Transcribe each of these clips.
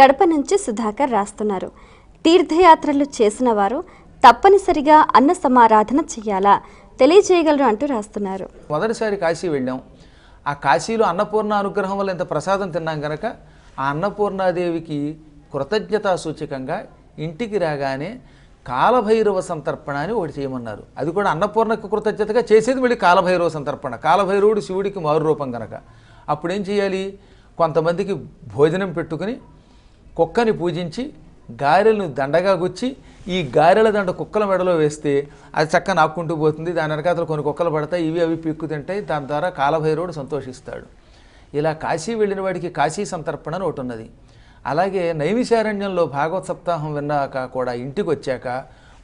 కడప నుంచి సుధాకర్ రాస్తున్నారు. తీర్థయాత్రలు చేసిన వారు తప్పనిసరిగా అన్న సమారాధన చేయాలా? తెలియజేయగలరు అంటూ రాస్తున్నారు. మొదటిసారి కాశీ వెళ్ళాం. ఆ కాశీలో అన్నపూర్ణ అనుగ్రహం వల్ల ఇంత ప్రసాదం తిన్నాం కనుక ఆ అన్నపూర్ణాదేవికి కృతజ్ఞతా సూచకంగా ఇంటికి రాగానే కాలభైరవ సంతర్పణ అని ఒకటి చేయమన్నారు. అది కూడా అన్నపూర్ణకు కృతజ్ఞతగా చేసేది మళ్ళీ కాలభైరవ సంతర్పణ. కాలభైరవుడు శివుడికి మారు రూపం కనుక అప్పుడేం చేయాలి? కొంతమందికి భోజనం పెట్టుకుని కుక్కని పూజించి గారెలను దండగా గుచ్చి ఈ గారెల దండ కుక్కల మెడలో వేస్తే అది చక్క నాక్కుంటూ పోతుంది. దాని వెనకాతలు కొన్ని కుక్కలు పడతాయి. ఇవి అవి పీక్కు తింటాయి దాని ద్వారా కాలభైరవుడు సంతోషిస్తాడు. ఇలా కాశీ వెళ్ళిన వాడికి కాశీ సంతర్పణ అని ఒకటి ఉన్నది అలాగే నైమిశారణ్యంలో భాగవత సప్తాహం విన్నాక కూడా ఇంటికి వచ్చాక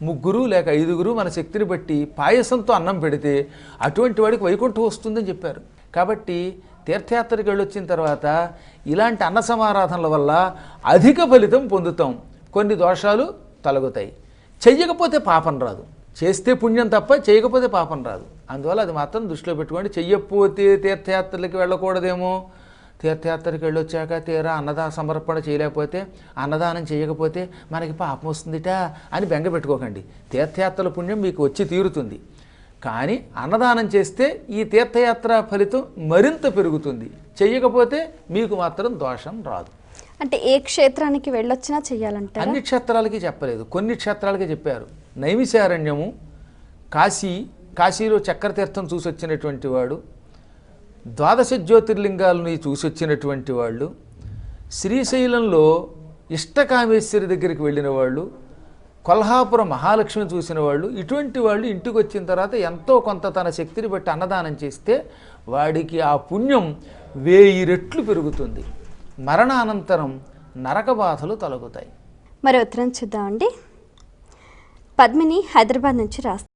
ముగ్గురు లేక ఐదుగురు మన శక్తిని బట్టి పాయసంతో అన్నం పెడితే అటువంటి వాడికి వైకుంఠం వస్తుందని చెప్పారు. కాబట్టి తీర్థయాత్రకి వెళ్ళొచ్చిన తర్వాత ఇలాంటి అన్న సమారాధనల వల్ల అధిక ఫలితం పొందుతాం. కొన్ని దోషాలు తొలగుతాయి. చెయ్యకపోతే పాపం రాదు. చేస్తే పుణ్యం తప్ప చేయకపోతే పాపం రాదు. అందువల్ల అది మాత్రం దృష్టిలో పెట్టుకోండి. చెయ్యకపోతే తీర్థయాత్రలకి వెళ్ళకూడదేమో. తీర్థయాత్రకి వెళ్ళొచ్చాక తీరా అన్నదాన సమర్పణ చేయలేకపోతే అన్నదానం చేయకపోతే మనకి పాపం వస్తుందిట అని బెంగ పెట్టుకోకండి. తీర్థయాత్రల పుణ్యం మీకు వచ్చి తీరుతుంది. కానీ అన్నదానం చేస్తే ఈ తీర్థయాత్ర ఫలితం మరింత పెరుగుతుంది. చెయ్యకపోతే మీకు మాత్రం దోషం రాదు. అంటే ఏ క్షేత్రానికి వెళ్ళొచ్చినా చెయ్యాలంటారా? అన్ని క్షేత్రాలకి చెప్పలేదు. కొన్ని క్షేత్రాలకి చెప్పారు. నైమిశారణ్యము కాశీ కాశీలో చక్రతీర్థం చూసి వచ్చినటువంటి వాడు ద్వాదశ జ్యోతిర్లింగాలని చూసి వచ్చినటువంటి వాళ్ళు శ్రీశైలంలో ఇష్టకామేశ్వరి దగ్గరికి వెళ్ళిన వాళ్ళు కొల్హాపురం మహాలక్ష్మి చూసిన వాళ్ళు ఇటువంటి వాళ్ళు ఇంటికి వచ్చిన తర్వాత ఎంతో కొంత తన శక్తిని బట్టి అన్నదానం చేస్తే వాడికి ఆ పుణ్యం వేయి రెట్లు పెరుగుతుంది. మరణానంతరం నరక బాధలు తొలగుతాయి. మరి ఉత్తరం చూద్దామండి. పద్మిని హైదరాబాద్ నుంచి రాస్తారు